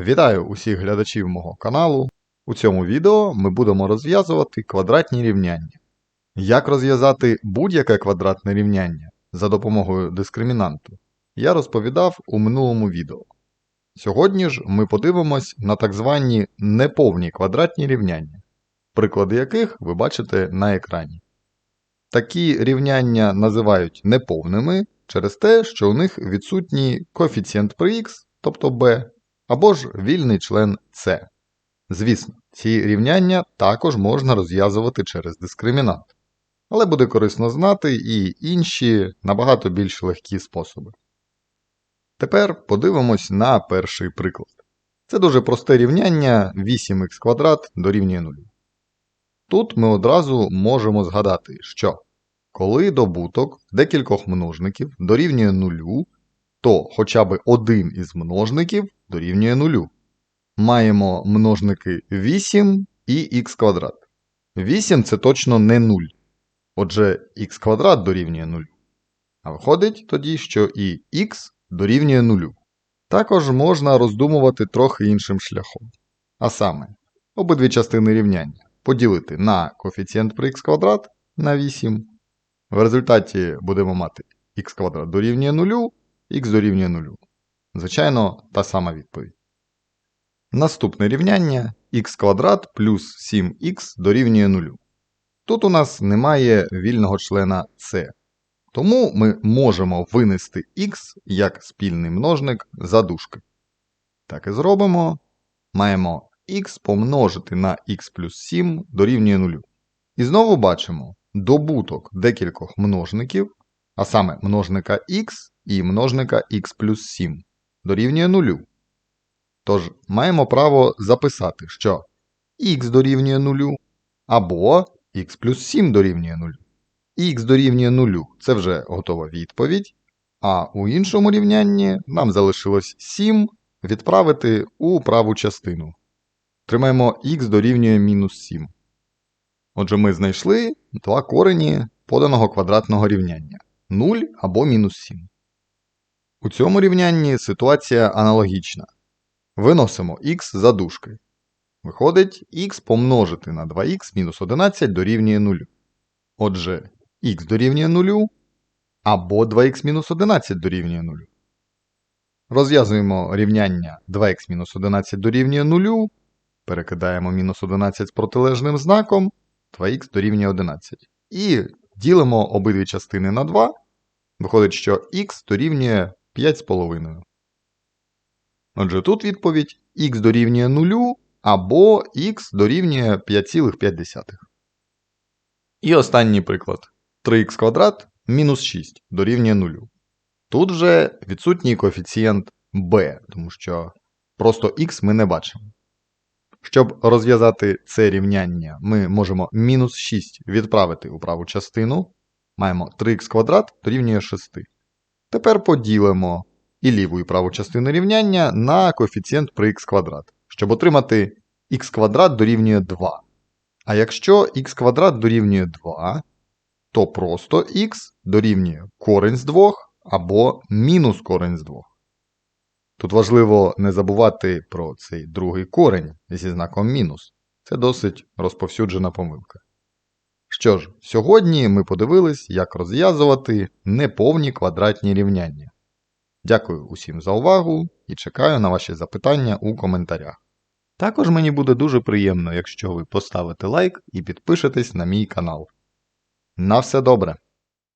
Вітаю усіх глядачів мого каналу. У цьому відео ми будемо розв'язувати квадратні рівняння. Як розв'язати будь-яке квадратне рівняння за допомогою дискримінанту, я розповідав у минулому відео. Сьогодні ж ми подивимось на так звані неповні квадратні рівняння, приклади яких ви бачите на екрані. Такі рівняння називають неповними через те, що у них відсутній коефіцієнт при х, тобто b, або ж вільний член С. Звісно, ці рівняння також можна розв'язувати через дискримінант, але буде корисно знати і інші набагато більш легкі способи. Тепер подивимось на перший приклад. Це дуже просте рівняння 8х квадрат дорівнює 0. Тут ми одразу можемо згадати, що коли добуток декількох множників дорівнює 0, то хоча б один із множників дорівнює 0. Маємо множники 8 і х квадрат. 8 це точно не 0. Отже, х квадрат дорівнює 0. А виходить тоді, що і х дорівнює 0. Також можна роздумувати трохи іншим шляхом. А саме, обидві частини рівняння поділити на коефіцієнт при х квадрат на 8. В результаті будемо мати х квадрат дорівнює 0, х дорівнює 0. Звичайно, та сама відповідь. Наступне рівняння х квадрат плюс 7х дорівнює 0. Тут у нас немає вільного члена c, тому ми можемо винести х як спільний множник за дужки. Так і зробимо. Маємо х помножити на х плюс 7 дорівнює 0. І знову бачимо добуток декількох множників, а саме множника х і множника х плюс 7 дорівнює 0. Тож маємо право записати, що х дорівнює 0 або х плюс 7 дорівнює 0. х дорівнює 0 це вже готова відповідь, а у іншому рівнянні нам залишилось 7 відправити у праву частину. Тримаємо х дорівнює мінус 7. Отже, ми знайшли два корені поданого квадратного рівняння 0 або мінус 7. У цьому рівнянні ситуація аналогічна. Виносимо х за дужки. Виходить, х помножити на 2х мінус 11 дорівнює 0. Отже, х дорівнює 0 або 2х мінус 11 дорівнює 0. Розв'язуємо рівняння 2х мінус 11 дорівнює 0. Перекидаємо мінус 11 з протилежним знаком, 2х дорівнює 11. І ділимо обидві частини на 2. Виходить, що х дорівнює 5,5. Отже, тут відповідь х дорівнює 0 або х дорівнює 5,5. І останній приклад. 3х квадрат мінус 6 дорівнює 0. Тут же відсутній коефіцієнт b, тому що просто х ми не бачимо. Щоб розв'язати це рівняння, ми можемо мінус 6 відправити у праву частину. Маємо 3х квадрат дорівнює 6. Тепер поділимо і ліву і праву частину рівняння на коефіцієнт при х квадрат, щоб отримати х квадрат дорівнює 2. А якщо х квадрат дорівнює 2, то просто х дорівнює корень з 2 або мінус корень з 2. Тут важливо не забувати про цей другий корень зі знаком мінус. Це досить розповсюджена помилка. Що ж, сьогодні ми подивились, як розв'язувати неповні квадратні рівняння. Дякую усім за увагу і чекаю на ваші запитання у коментарях. Також мені буде дуже приємно, якщо ви поставите лайк і підпишетесь на мій канал. На все добре!